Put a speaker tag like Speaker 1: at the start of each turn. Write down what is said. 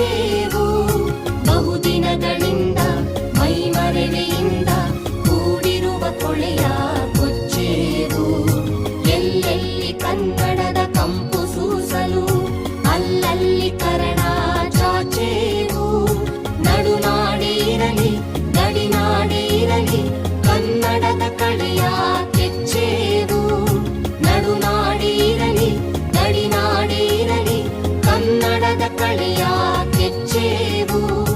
Speaker 1: ಚಾಚೇವು ಬಹುದಿನಗಳಿಂದ ಮೈಮರೆಯಿಂದ ಕೂಡಿರುವ ಕೊಳೆಯ ಕೊಚ್ಚೇವು. ಎಲ್ಲೆಲ್ಲಿ ಕನ್ನಡದ ಕಂಪು ಸೂಸಲು, ಅಲ್ಲಲ್ಲಿ ಕರಣ ಚಾಚೇವು. ನಡುನಾಡಿ ಇರಲಿ ಗಡಿನಾಡಿ ಇರಲಿ ಕನ್ನಡದ ಕಡೆಯ ಕನ್ನಡದ ಕಳಿಯ ಕೆಚ್ಚೇವು.